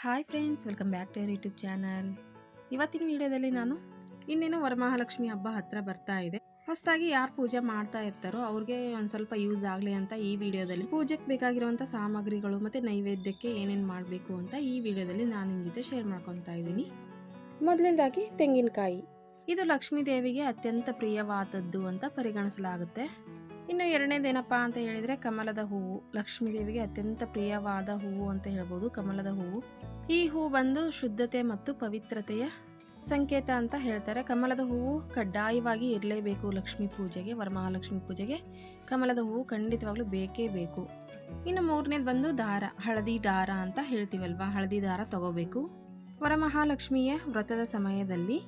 Hi friends, welcome back to YouTube channel. ಇವತ್ತಿನ ವಿಡಿಯೋದಲ್ಲಿ ನಾನು ಇನ್ನೇನು ವರಮಹಾಲಕ್ಷ್ಮಿ ಹಬ್ಬ ಹತ್ರ ಬರ್ತಾ ಇದೆ. ಹೊಸದಾಗಿ ಯಾರು ಪೂಜೆ ಮಾಡ್ತಾ ಇರ್ತಾರೋ ಅವ್ರಿಗೆ ಒಂದು ಸ್ವಲ್ಪ ಯೂಸ್ ಆಗಲಿ ಅಂತ ಈ ವಿಡಿಯೋದಲ್ಲಿ. ಪೂಜೆಗೆ ಬೇಕಾಗಿರುವಂಥ ಸಾಮಗ್ರಿಗಳು ಮತ್ತು ನೈವೇದ್ಯಕ್ಕೆ ಏನೇನು ಮಾಡಬೇಕು ಅಂತ ಈ ವಿಡಿಯೋದಲ್ಲಿ ನಾನು ನಿಮ್ಮ ಶೇರ್ ಮಾಡ್ಕೊತಾ ಇದ್ದೀನಿ. ಮೊದಲನೇದಾಗಿ ತೆಂಗಿನಕಾಯಿ. ಇದು ಲಕ್ಷ್ಮೀ ದೇವಿಗೆ ಅತ್ಯಂತ ಪ್ರಿಯವಾದದ್ದು ಅಂತ ಪರಿಗಣಿಸಲಾಗುತ್ತೆ. ಇನ್ನು ಎರಡನೇದೇನಪ್ಪ ಅಂತ ಹೇಳಿದರೆ ಕಮಲದ ಹೂವು. ಲಕ್ಷ್ಮೀ ದೇವಿಗೆ ಅತ್ಯಂತ ಪ್ರಿಯವಾದ ಹೂವು ಅಂತ ಹೇಳ್ಬೋದು ಕಮಲದ ಹೂವು. ಈ ಹೂವು ಬಂದು ಶುದ್ಧತೆ ಮತ್ತು ಪವಿತ್ರತೆಯ ಸಂಕೇತ ಅಂತ ಹೇಳ್ತಾರೆ. ಕಮಲದ ಹೂವು ಕಡ್ಡಾಯವಾಗಿ ಇರಲೇಬೇಕು ಲಕ್ಷ್ಮೀ ಪೂಜೆಗೆ, ವರಮಹಾಲಕ್ಷ್ಮಿ ಪೂಜೆಗೆ. ಕಮಲದ ಹೂವು ಖಂಡಿತವಾಗ್ಲೂ ಬೇಕೇ ಬೇಕು. ಇನ್ನು ಮೂರನೇದು ಬಂದು ದಾರ, ಹಳದಿ ದಾರ ಅಂತ ಹೇಳ್ತೀವಲ್ವಾ? ಹಳದಿ ದಾರ ತಗೋಬೇಕು. ವರಮಹಾಲಕ್ಷ್ಮಿಯ ವ್ರತದ ಸಮಯದಲ್ಲಿ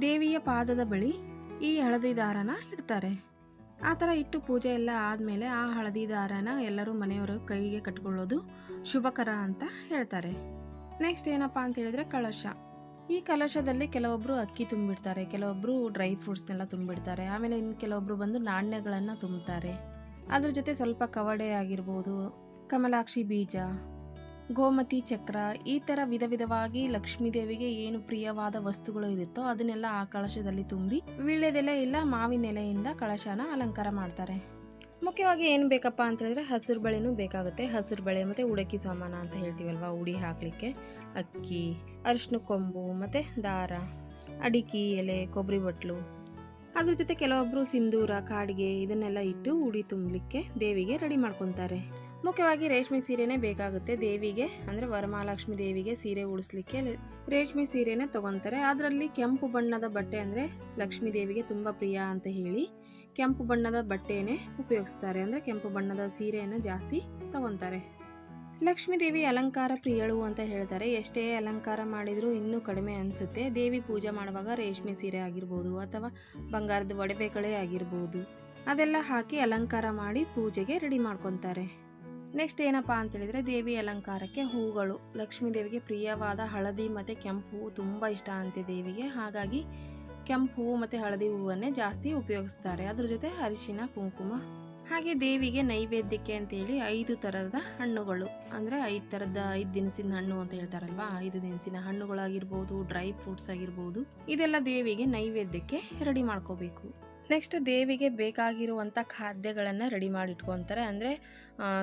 ದೇವಿಯ ಪಾದದ ಬಳಿ ಈ ಹಳದಿ ದಾರನ ಇಡ್ತಾರೆ. ಆ ಥರ ಇಟ್ಟು ಪೂಜೆ ಎಲ್ಲ ಆದಮೇಲೆ ಆ ಹಳದಿ ದಾರನ ಎಲ್ಲರೂ ಮನೆಯವರು ಕೈಗೆ ಕಟ್ಕೊಳ್ಳೋದು ಶುಭಕರ ಅಂತ ಹೇಳ್ತಾರೆ. ನೆಕ್ಸ್ಟ್ ಏನಪ್ಪ ಅಂತ ಹೇಳಿದ್ರೆ ಕಳಶ. ಈ ಕಲಶದಲ್ಲಿ ಕೆಲವೊಬ್ಬರು ಅಕ್ಕಿ ತುಂಬಿಡ್ತಾರೆ ಕೆಲವೊಬ್ಬರು ಡ್ರೈ ಫ್ರೂಟ್ಸ್ನೆಲ್ಲ ತುಂಬಿಡ್ತಾರೆ, ಆಮೇಲೆ ಇನ್ನು ಕೆಲವೊಬ್ಬರು ಬಂದು ನಾಣ್ಯಗಳನ್ನು ತುಂಬುತ್ತಾರೆ ಅದ್ರ ಜೊತೆ ಸ್ವಲ್ಪ ಕವಡೆ ಆಗಿರ್ಬೋದು, ಕಮಲಾಕ್ಷಿ ಬೀಜ ಗೋಮತಿ ಚಕ್ರ, ಈ ಥರ ವಿಧ ವಿಧವಾಗಿ ಲಕ್ಷ್ಮೀ ದೇವಿಗೆ ಏನು ಪ್ರಿಯವಾದ ವಸ್ತುಗಳು ಇರುತ್ತೋ ಅದನ್ನೆಲ್ಲ ಆ ಕಳಶದಲ್ಲಿ ತುಂಬಿ, ವೀಳ್ಯದೆಲೆ ಇಲ್ಲ ಮಾವಿನ ಎಲೆಯಿಂದ ಕಳಶನ ಅಲಂಕಾರ ಮಾಡ್ತಾರೆ. ಮುಖ್ಯವಾಗಿ ಏನು ಬೇಕಪ್ಪ ಅಂತ ಹೇಳಿದ್ರೆ ಹಸಿರು ಬಳೆನೂ ಬೇಕಾಗುತ್ತೆ. ಹಸಿರು ಬಳೆ ಮತ್ತು ಉಡಕಿ ಸಾಮಾನ ಅಂತ ಹೇಳ್ತೀವಲ್ವ? ಉಡಿ ಹಾಕಲಿಕ್ಕೆ. ಅಕ್ಕಿ ಅರಿಶಿನ ಕೊಂಬು ಮತ್ತು ದಾರ, ಅಡಿಕೆ, ಎಲೆ, ಕೊಬ್ಬರಿ ಬಟ್ಲು. ಅದ್ರ ಜೊತೆ ಕೆಲವೊಬ್ಬರು ಸಿಂಧೂರ, ಕಾಡಿಗೆ ಇದನ್ನೆಲ್ಲ ಇಟ್ಟು ಉಡಿ ತುಂಬಲಿಕ್ಕೆ ದೇವಿಗೆ ರೆಡಿ ಮಾಡ್ಕೊತಾರೆ. ಮುಖ್ಯವಾಗಿ ರೇಷ್ಮೆ ಸೀರೆನೇ ಬೇಕಾಗುತ್ತೆ ದೇವಿಗೆ, ಅಂದರೆ ವರಮಹಾಲಕ್ಷ್ಮಿ ದೇವಿಗೆ ಸೀರೆ ಉಡಿಸ್ಲಿಕ್ಕೆ ರೇಷ್ಮೆ ಸೀರೆನೇ ತಗೊತಾರೆ. ಅದರಲ್ಲಿ ಕೆಂಪು ಬಣ್ಣದ ಬಟ್ಟೆ ಅಂದರೆ ಲಕ್ಷ್ಮೀ ದೇವಿಗೆ ತುಂಬ ಪ್ರಿಯ ಅಂತ ಹೇಳಿ ಕೆಂಪು ಬಣ್ಣದ ಬಟ್ಟೆನೇ ಉಪಯೋಗಿಸ್ತಾರೆ. ಅಂದರೆ ಕೆಂಪು ಬಣ್ಣದ ಸೀರೆಯನ್ನು ಜಾಸ್ತಿ ತಗೊತಾರೆ. ಲಕ್ಷ್ಮೀ ದೇವಿ ಅಲಂಕಾರ ಪ್ರಿಯಳು ಅಂತ ಹೇಳ್ತಾರೆ. ಎಷ್ಟೇ ಅಲಂಕಾರ ಮಾಡಿದರೂ ಇನ್ನೂ ಕಡಿಮೆ ಅನಿಸುತ್ತೆ. ದೇವಿ ಪೂಜೆ ಮಾಡುವಾಗ ರೇಷ್ಮೆ ಸೀರೆ ಆಗಿರ್ಬೋದು ಅಥವಾ ಬಂಗಾರದ ಒಡವೆಗಳೇ ಆಗಿರ್ಬೋದು. ಅದೆಲ್ಲ ಹಾಕಿ ಅಲಂಕಾರ ಮಾಡಿ ಪೂಜೆಗೆ ರೆಡಿ ಮಾಡ್ಕೊತಾರೆ. ನೆಕ್ಸ್ಟ್ ಏನಪ್ಪ ಅಂತೇಳಿದರೆ ದೇವಿ ಅಲಂಕಾರಕ್ಕೆ ಹೂಗಳು. ಲಕ್ಷ್ಮೀ ದೇವಿಗೆ ಪ್ರಿಯವಾದ ಹಳದಿ ಮತ್ತು ಕೆಂಪು ಹೂವು ತುಂಬ ಇಷ್ಟ ಅಂತೆ ದೇವಿಗೆ. ಹಾಗಾಗಿ ಕೆಂಪು ಹೂವು ಮತ್ತು ಹಳದಿ ಹೂವನ್ನೇ ಜಾಸ್ತಿ ಉಪಯೋಗಿಸ್ತಾರೆ. ಅದ್ರ ಜೊತೆ ಅರಿಶಿನ, ಕುಂಕುಮ. ಹಾಗೆ ದೇವಿಗೆ ನೈವೇದ್ಯಕ್ಕೆ ಅಂತೇಳಿ ಐದು ಥರದ ಹಣ್ಣುಗಳು. ಅಂದರೆ ಐದು ಥರದ ಐದು ದಿನಸಿನ ಹಣ್ಣು ಅಂತ ಹೇಳ್ತಾರಲ್ವಾ? ಐದು ದಿನಸಿನ ಹಣ್ಣುಗಳಾಗಿರ್ಬೋದು, ಡ್ರೈ ಫ್ರೂಟ್ಸ್ ಆಗಿರ್ಬೋದು. ಇದೆಲ್ಲ ದೇವಿಗೆ ನೈವೇದ್ಯಕ್ಕೆ ರೆಡಿ ಮಾಡ್ಕೋಬೇಕು. ನೆಕ್ಸ್ಟ್ ದೇವಿಗೆ ಬೇಕಾಗಿರುವಂಥ ಖಾದ್ಯಗಳನ್ನು ರೆಡಿ ಮಾಡಿ ಇಟ್ಕೊತಾರೆ ಅಂದರೆ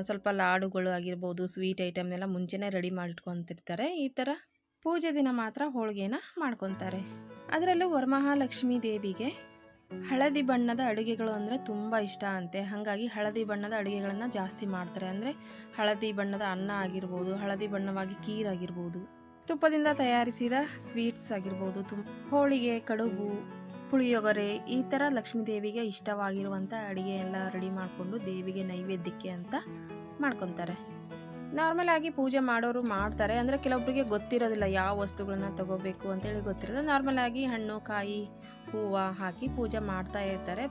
ಸ್ವಲ್ಪ ಲಾಡುಗಳು ಆಗಿರ್ಬೋದು, ಸ್ವೀಟ್ ಐಟಮ್ನೆಲ್ಲ ಮುಂಚೆನೇ ರೆಡಿ ಮಾಡಿಟ್ಕೊತಿರ್ತಾರೆ. ಈ ಥರ ಪೂಜೆ ದಿನ ಮಾತ್ರ ಹೋಳಿಗೆನ ಮಾಡ್ಕೊತಾರೆ. ಅದರಲ್ಲೂ ವರಮಹಾಲಕ್ಷ್ಮಿ ದೇವಿಗೆ ಹಳದಿ ಬಣ್ಣದ ಅಡುಗೆಗಳು ಅಂದರೆ ತುಂಬ ಇಷ್ಟ ಅಂತೆ. ಹಾಗಾಗಿ ಹಳದಿ ಬಣ್ಣದ ಅಡುಗೆಗಳನ್ನು ಜಾಸ್ತಿ ಮಾಡ್ತಾರೆ. ಅಂದರೆ ಹಳದಿ ಬಣ್ಣದ ಅನ್ನ ಆಗಿರ್ಬೋದು, ಹಳದಿ ಬಣ್ಣವಾಗಿ ಕೀರ್ ಆಗಿರ್ಬೋದು, ತುಪ್ಪದಿಂದ ತಯಾರಿಸಿದ ಸ್ವೀಟ್ಸ್ ಆಗಿರ್ಬೋದು, ತುಂ, ಹೋಳಿಗೆ, ಕಡುಬು ಪುಳಿಯೊಗರೆ, ಈ ಥರ ಲಕ್ಷ್ಮೀ ದೇವಿಗೆ ಇಷ್ಟವಾಗಿರುವಂಥ ಅಡುಗೆ ಎಲ್ಲ ರೆಡಿ ಮಾಡಿಕೊಂಡು ದೇವಿಗೆ ನೈವೇದ್ಯಕ್ಕೆ ಅಂತ ಮಾಡ್ಕೊತಾರೆ. ನಾರ್ಮಲ್ ಆಗಿ ಪೂಜೆ ಮಾಡೋರು ಮಾಡ್ತಾರೆ, ಅಂದರೆ ಕೆಲವೊಬ್ಬರಿಗೆ ಗೊತ್ತಿರೋದಿಲ್ಲ ಯಾವ ವಸ್ತುಗಳನ್ನ ತಗೋಬೇಕು ಅಂತೇಳಿ ಗೊತ್ತಿರೋದು ನಾರ್ಮಲ್ ಆಗಿ ಹಣ್ಣು, ಕಾಯಿ, ಹೂವು ಹಾಕಿ ಪೂಜೆ ಮಾಡ್ತಾ ಇರ್ತಾರೆ.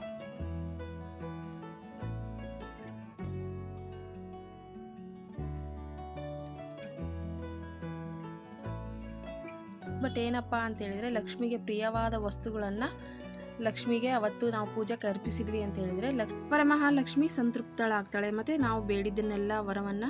ಬಟ್ ಏನಪ್ಪ ಅಂತ ಹೇಳಿದ್ರೆ ಲಕ್ಷ್ಮಿಗೆ ಪ್ರಿಯವಾದ ವಸ್ತುಗಳನ್ನು ಲಕ್ಷ್ಮಿಗೆ ಅವತ್ತು ನಾವು ಪೂಜೆಗೆ ಅರ್ಪಿಸಿದ್ವಿ ಅಂತ ಹೇಳಿದ್ರೆ ಲಕ್ ವರಮಹಾಲಕ್ಷ್ಮಿ ಸಂತೃಪ್ತಳಾಗ್ತಾಳೆ. ಮತ್ತು ನಾವು ಬೇಡಿದ್ದನ್ನೆಲ್ಲ ವರವನ್ನು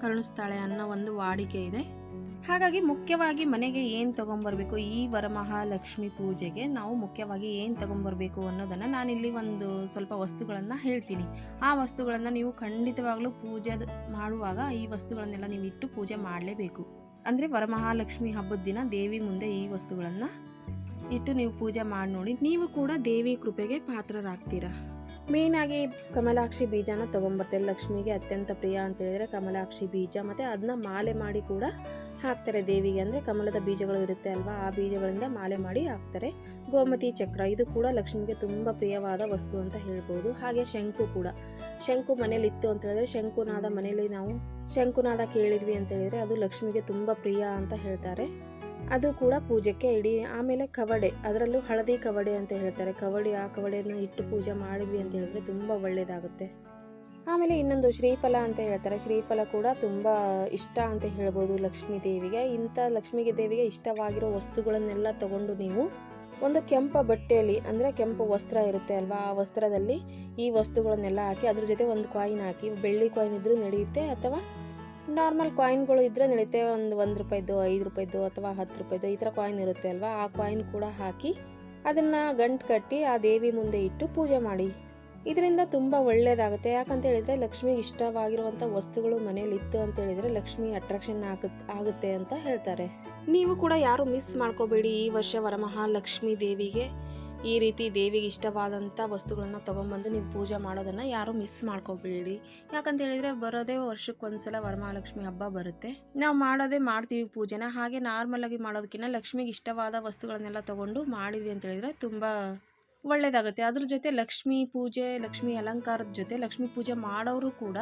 ಕರುಣಿಸ್ತಾಳೆ ಅನ್ನೋ ಒಂದು ವಾಡಿಕೆ ಇದೆ. ಹಾಗಾಗಿ ಮುಖ್ಯವಾಗಿ ಮನೆಗೆ ಏನು ತೊಗೊಂಬರ್ಬೇಕು? ಈ ವರಮಹಾಲಕ್ಷ್ಮಿ ಪೂಜೆಗೆ ನಾವು ಮುಖ್ಯವಾಗಿ ಏನು ತೊಗೊಂಬರ್ಬೇಕು ಅನ್ನೋದನ್ನು ನಾನಿಲ್ಲಿ ಒಂದು ಸ್ವಲ್ಪ ವಸ್ತುಗಳನ್ನು ಹೇಳ್ತೀನಿ. ಆ ವಸ್ತುಗಳನ್ನು ನೀವು ಖಂಡಿತವಾಗ್ಲೂ ಪೂಜೆ ಮಾಡುವಾಗ ಈ ವಸ್ತುಗಳನ್ನೆಲ್ಲ ನೀವು ಇಟ್ಟು ಪೂಜೆ ಮಾಡಲೇಬೇಕು. ಅಂದರೆ ವರಮಹಾಲಕ್ಷ್ಮಿ ಹಬ್ಬದ ದಿನ ದೇವಿ ಮುಂದೆ ಈ ವಸ್ತುಗಳನ್ನು ಇಟ್ಟು ನೀವು ಪೂಜೆ ಮಾಡಿ ನೋಡಿ. ನೀವು ಕೂಡ ದೇವಿ ಕೃಪೆಗೆ ಪಾತ್ರರಾಗ್ತೀರಾ? ಮೇಯ್ನಾಗಿ ಕಮಲಾಕ್ಷಿ ಬೀಜನ ತೊಗೊಂಬರ್ತೇವೆ. ಲಕ್ಷ್ಮಿಗೆ ಅತ್ಯಂತ ಪ್ರಿಯ ಅಂತ ಹೇಳಿದ್ರೆ ಕಮಲಾಕ್ಷಿ ಬೀಜ ಮತ್ತು ಅದನ್ನ ಮಾಲೆ ಮಾಡಿ ಕೂಡ ಹಾಕ್ತಾರೆ ದೇವಿಗೆ ಅಂದರೆ ಕಮಲದ ಬೀಜಗಳು ಇರುತ್ತೆ ಅಲ್ವಾ? ಆ ಬೀಜಗಳಿಂದ ಮಾಲೆ ಮಾಡಿ ಹಾಕ್ತಾರೆ. ಗೋಮತಿ ಚಕ್ರ, ಇದು ಕೂಡ ಲಕ್ಷ್ಮಿಗೆ ತುಂಬ ಪ್ರಿಯವಾದ ವಸ್ತು ಅಂತ ಹೇಳ್ಬೋದು. ಹಾಗೆ ಶಂಕು ಕೂಡ. ಶಂಕು ಮನೇಲಿ ಇತ್ತು ಅಂತ ಹೇಳಿದ್ರೆ ಶಂಕುನಾದ ಮನೇಲಿ ನಾವು ಶಂಕುನಾದ ಕೇಳಿದ್ವಿ ಅಂತ ಹೇಳಿದರೆ ಅದು ಲಕ್ಷ್ಮಿಗೆ ತುಂಬ ಪ್ರಿಯ ಅಂತ ಹೇಳ್ತಾರೆ. ಅದು ಕೂಡ ಪೂಜೆಗೆ ಇಡಿ ಆಮೇಲೆ ಕವಡೆ, ಅದರಲ್ಲೂ ಹಳದಿ ಕವಡೆ ಅಂತ ಹೇಳ್ತಾರೆ. ಕವಡೆ, ಆ ಕವಡೆಯನ್ನು ಇಟ್ಟು ಪೂಜೆ ಮಾಡಿದ್ವಿ ಅಂತ ಹೇಳಿದ್ರೆ ತುಂಬ ಒಳ್ಳೆಯದಾಗುತ್ತೆ ಆಮೇಲೆ ಇನ್ನೊಂದು ಶ್ರೀಫಲ ಅಂತ ಹೇಳ್ತಾರೆ. ಶ್ರೀಫಲ ಕೂಡ ತುಂಬ ಇಷ್ಟ ಅಂತ ಹೇಳ್ಬೋದು ಲಕ್ಷ್ಮೀ ದೇವಿಗೆ. ಇಂಥ ಲಕ್ಷ್ಮಿಗೆ ದೇವಿಗೆ ಇಷ್ಟವಾಗಿರೋ ವಸ್ತುಗಳನ್ನೆಲ್ಲ ತಗೊಂಡು ನೀವು ಒಂದು ಕೆಂಪ ಬಟ್ಟೆಯಲ್ಲಿ, ಅಂದರೆ ಕೆಂಪು ವಸ್ತ್ರ ಇರುತ್ತೆ ಅಲ್ವಾ, ಆ ವಸ್ತ್ರದಲ್ಲಿ ಈ ವಸ್ತುಗಳನ್ನೆಲ್ಲ ಹಾಕಿ ಅದ್ರ ಜೊತೆ ಒಂದು ಕಾಯಿನ್ ಹಾಕಿ, ಬೆಳ್ಳಿ ಕಾಯಿನ್ ಇದ್ದರೂ ನಡೆಯುತ್ತೆ ಅಥವಾ ನಾರ್ಮಲ್ ಕಾಯಿನ್ಗಳು ಇದ್ದರೆ ನಡೆಯುತ್ತೆ. ಒಂದು ಒಂದು ರೂಪಾಯಿದು, ಐದು ರೂಪಾಯಿದು ಅಥವಾ ಹತ್ತು ರೂಪಾಯಿದು ಈ ಥರ ಕಾಯಿನ್ ಇರುತ್ತೆ ಅಲ್ವಾ, ಆ ಕಾಯಿನ್ ಕೂಡ ಹಾಕಿ ಅದನ್ನು ಗಂಟು ಕಟ್ಟಿ ಆ ದೇವಿ ಮುಂದೆ ಇಟ್ಟು ಪೂಜೆ ಮಾಡಿ. ಇದರಿಂದ ತುಂಬ ಒಳ್ಳೆಯದಾಗುತ್ತೆ ಯಾಕಂತ ಹೇಳಿದರೆ ಲಕ್ಷ್ಮಿಗೆ ಇಷ್ಟವಾಗಿರುವಂಥ ವಸ್ತುಗಳು ಮನೇಲಿ ಇತ್ತು ಅಂತ ಹೇಳಿದರೆ ಲಕ್ಷ್ಮಿ ಅಟ್ರಾಕ್ಷನ್ ಆಗುತ್ತೆ ಆಗುತ್ತೆ ಅಂತ ಹೇಳ್ತಾರೆ. ನೀವು ಕೂಡ ಯಾರು ಮಿಸ್ ಮಾಡ್ಕೋಬೇಡಿ ಈ ವರ್ಷ ವರಮಹಾಲಕ್ಷ್ಮಿ ದೇವಿಗೆ. ಈ ರೀತಿ ದೇವಿಗೆ ಇಷ್ಟವಾದಂಥ ವಸ್ತುಗಳನ್ನ ತೊಗೊಂಬಂದು ನೀವು ಪೂಜೆ ಮಾಡೋದನ್ನು ಯಾರೂ ಮಿಸ್ ಮಾಡ್ಕೋಬೇಡಿ. ಯಾಕಂತ ಹೇಳಿದರೆ ಬರೋದೇ ವರ್ಷಕ್ಕೊಂದ್ಸಲ ವರಮಹಾಲಕ್ಷ್ಮಿ ಹಬ್ಬ ಬರುತ್ತೆ. ನಾವು ಮಾಡೋದೇ ಮಾಡ್ತೀವಿ ಪೂಜೆನ. ಹಾಗೆ ನಾರ್ಮಲಾಗಿ ಮಾಡೋದಕ್ಕಿಂತ ಲಕ್ಷ್ಮಿಗೆ ಇಷ್ಟವಾದ ವಸ್ತುಗಳನ್ನೆಲ್ಲ ತೊಗೊಂಡು ಮಾಡಿದ್ವಿ ಅಂತ ಹೇಳಿದರೆ ತುಂಬ ಒಳ್ಳೆಯದಾಗುತ್ತೆ ಅದ್ರ ಜೊತೆ ಲಕ್ಷ್ಮೀ ಪೂಜೆ, ಲಕ್ಷ್ಮೀ ಅಲಂಕಾರದ ಜೊತೆ ಲಕ್ಷ್ಮೀ ಪೂಜೆ ಮಾಡೋರು ಕೂಡ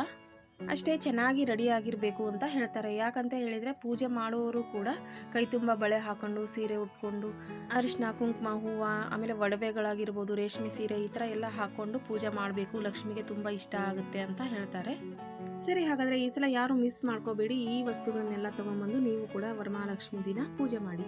ಅಷ್ಟೇ ಚೆನ್ನಾಗಿ ರೆಡಿ ಆಗಿರಬೇಕು ಅಂತ ಹೇಳ್ತಾರೆ. ಯಾಕಂತ ಹೇಳಿದರೆ ಪೂಜೆ ಮಾಡುವವರು ಕೂಡ ಕೈ ತುಂಬ ಬಳೆ ಹಾಕೊಂಡು, ಸೀರೆ ಉಟ್ಕೊಂಡು ಅರಿಶಿನ ಕುಂಕುಮ, ಹೂವು, ಆಮೇಲೆ ಒಡವೆಗಳಾಗಿರ್ಬೋದು, ರೇಷ್ಮೆ ಸೀರೆ ಈ ಥರ ಎಲ್ಲ ಹಾಕ್ಕೊಂಡು ಪೂಜೆ ಮಾಡಬೇಕು. ಲಕ್ಷ್ಮಿಗೆ ತುಂಬ ಇಷ್ಟ ಆಗುತ್ತೆ ಅಂತ ಹೇಳ್ತಾರೆ. ಸರಿ, ಹಾಗಾದರೆ ಈ ಸಲ ಯಾರು ಮಿಸ್ ಮಾಡ್ಕೋಬೇಡಿ. ಈ ವಸ್ತುಗಳನ್ನೆಲ್ಲ ತೊಗೊಂಬಂದು ನೀವು ಕೂಡ ವರಮಹಾಲಕ್ಷ್ಮಿ ದಿನ ಪೂಜೆ ಮಾಡಿ.